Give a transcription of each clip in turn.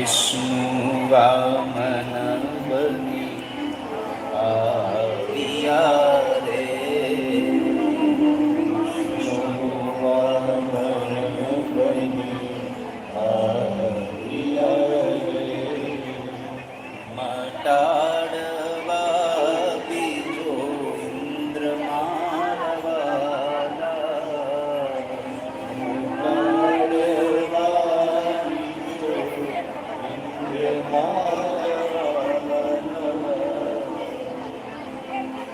વિષ્ણુ વામન બની. આવ્યા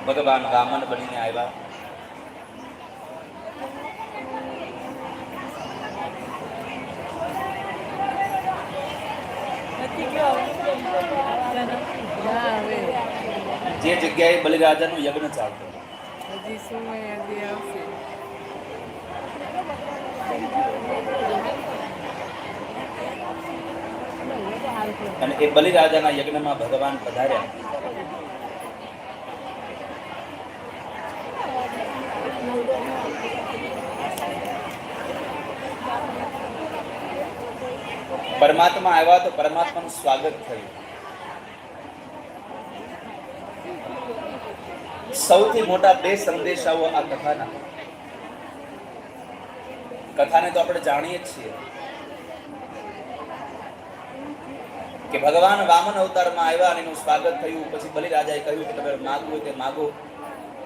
ભગવાન વામન બનીને આવ્યા. જે જગ્યાએ બલિરાજાનું યજ્ઞ ચાલતો અને એ બલિરાજાના યજ્ઞમાં ભગવાન પધાર્યા. પરમાત્મા આવ્યા તો પરમાત્માનું સ્વાગત થયું. સૌથી મોટા બે સંદેશાઓ આ કથાના. કથાને તો આપણે જાણીએ છીએ કે ભગવાન વામન અવતારમાં આવ્યા અને એનું સ્વાગત થયું. પછી બલિરાજાએ કહ્યું કે તમે માગવું તે માગો.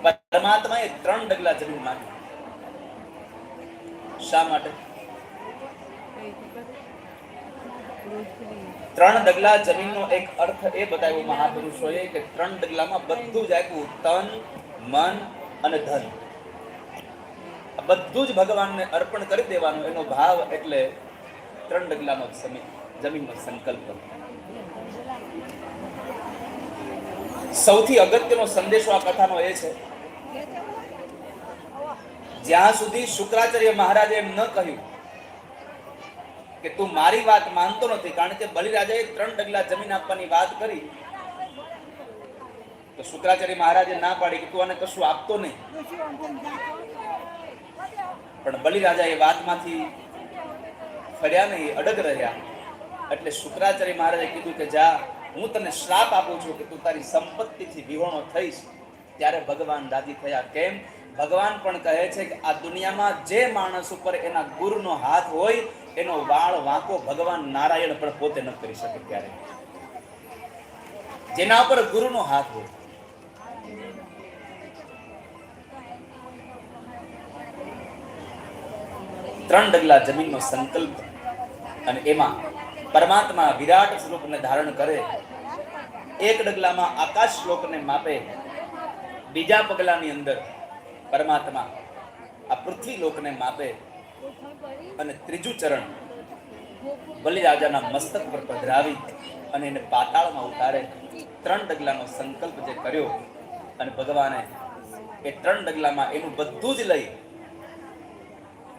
પરમાત્માએ ત્રણ ડગલા જમીન માગ્યું શા માટે? ત્રણ ડગલા જમીનનો એક અર્થ એ બતાવ્યો મહાપુરુષોએ કે ત્રણ ડગલામાં બધું જ આપ્યું, તન, મન અને ધન. બધું જ ભગવાનને અર્પણ કરી દેવાનું એનો ભાવ એટલે ત્રણ ડગલાનો જમીનનો સંકલ્પ. સૌથી અગત્યનો સંદેશો આ કથાનો એ છે, જ્યાં સુધી શુક્રાચાર્ય મહારાજે એમ ન કહ્યું કે તું મારી વાત માનતો નથી, કારણ કે બલિરાજાએ ત્રણ ડગલા જમીન આપવાની વાત કરી. તો શુક્રાચાર્ય મહારાજે ના પાડી કે તું આને કશું આપતો નહીં. પણ બલિરાજા એ વાતમાંથી ફર્યા નહીં, અડગ રહ્યા. એટલે શુક્રાચાર્ય મહારાજે કીધું કે જા, હું તને શ્રાપ આપું છું કે તું તારી સંપત્તિથી વિહોણો થઈશ. ત્યારે ભગવાન રાજી થયા. કેમ? ભગવાન પણ કહે છે કે આ દુનિયામાં જે માણસ ઉપર એના ગુરુનો હાથ હોય, એનો વાળ વાંકો ભગવાન નારાયણ પણ પોતે ન કરી શકે ત્યારે જેના ઉપર ગુરુનો હાથ હોય. ત્રણ ડગલા જમીનનો સંકલ્પ અને એમાં પરમાત્મા વિરાટ સ્વરૂપને ધારણ કરે. એક ડગલામાં આકાશ શ્લોકને માપે, બીજા પગલાની અંદર પરમાત્મા આ પૃથ્વી લોકને માપે અને ત્રીજું ચરણ બલિરાજાના મસ્તક પર પધરાવી અને એને પાતાળમાં ઉતારે ત્રણ ડગલાનો સંકલ્પ જે કર્યો અને ભગવાને એ ત્રણ ડગલામાં એનું બધું જ લઈ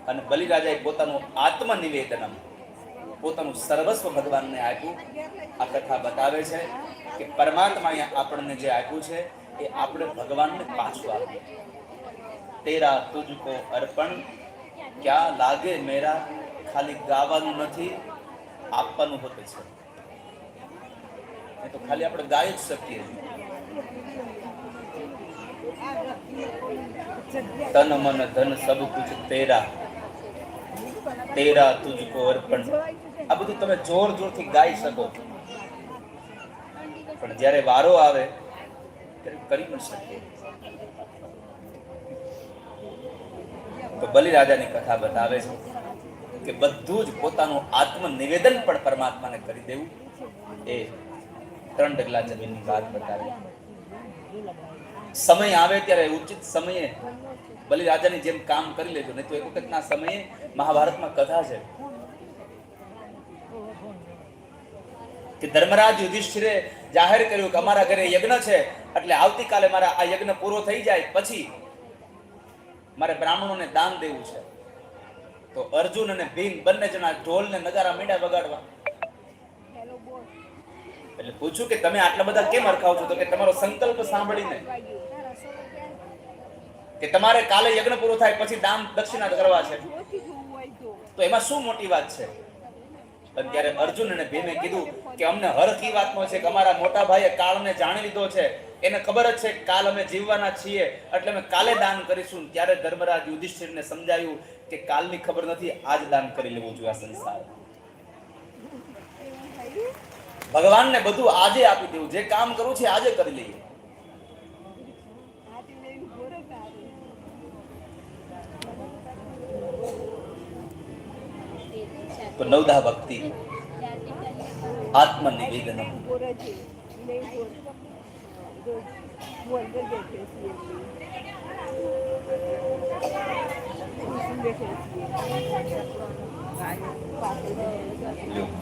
અને બલિરાજાએ પોતાનું આત્મનિવેદનમ, પોતાનું સર્વસ્વ ભગવાનને આપ્યું. આ કથા બતાવે છે કે પરમાત્માએ આપણને જે આપ્યું છે એ આપણે ભગવાનને પાછું આપ્યું તેરા તુજકો અર્પણ ક્યાં લાગે મેરા ખાલી ગાવાનું નથી આપવાનું હોતું છે તો ખાલી આપણે ગાઈ જ શકીએ તન મન ધન સબ કુછ તેરા તેરા તુજકો અર્પણ આ બધું તમે જોર જોરથી ગાઈ શકો। પણ જ્યારે વારો આવે, ત્યારે કરી પણ શકીએ। તો બલિરાજાની કથા બતાવે છે કે બધું જ પોતાનું આત્મ નિવેદન પણ પરમાત્માને કરી દેવું. એ ત્રણ ડગલા જમીનની વાત બતાવે. સમય આવે ત્યારે ઉચિત સમયે બલિરાજાની જેમ કામ કરી લેજો, નહીં તો એક વખતના સમયે મહાભારતમાં કથા છે કે ધર્મરાજ યુધિષ્ઠિરે જાહેર કર્યું કે અમારા ઘરે યજ્ઞ છે, એટલે આવતીકાલે મારા આ યજ્ઞ પૂરો થઈ જાય, પછી મારે બ્રાહ્મણોને દાન દેવું છે. તો અર્જુન અને ભીમ બંને જણા ઢોલ ને નગારા મીંડા વગાડવા. એટલે પૂછ્યું કે તમે આટલા બધા કેમ અરખાવ છો? તો કે તમારો સંકલ્પ સાંભળીને. કે તમારે કાલે યજ્ઞ પૂરો થાય પછી દાન દક્ષિણા કરવા છે. તો. એમાં શું મોટી વાત છે? અત્યારે ત્યારે અર્જુન અને ભીમે કીધું કે અમને હરખ ઈ વાતનો છે કે અમારા મોટા ભાઈએ કાળને જાણી લીધો છે. એને ખબર જ છે કાલ અમે જીવવાના છીએ. એટલે અમે કાલે દાન કરીશું. ત્યારે ધર્મરાજ યુધિષ્ઠિરને સમજાયું કે કાલની ખબર નથી, આજ દાન કરી લેવું જોઈએ આ સંસાર. ભગવાનને બધું આજે આપી દેવું. જે કામ કરવું છે આજે કરી લઈએ. તો નવદા ભક્તિ. આત્મનિવેદનમ લ્યો.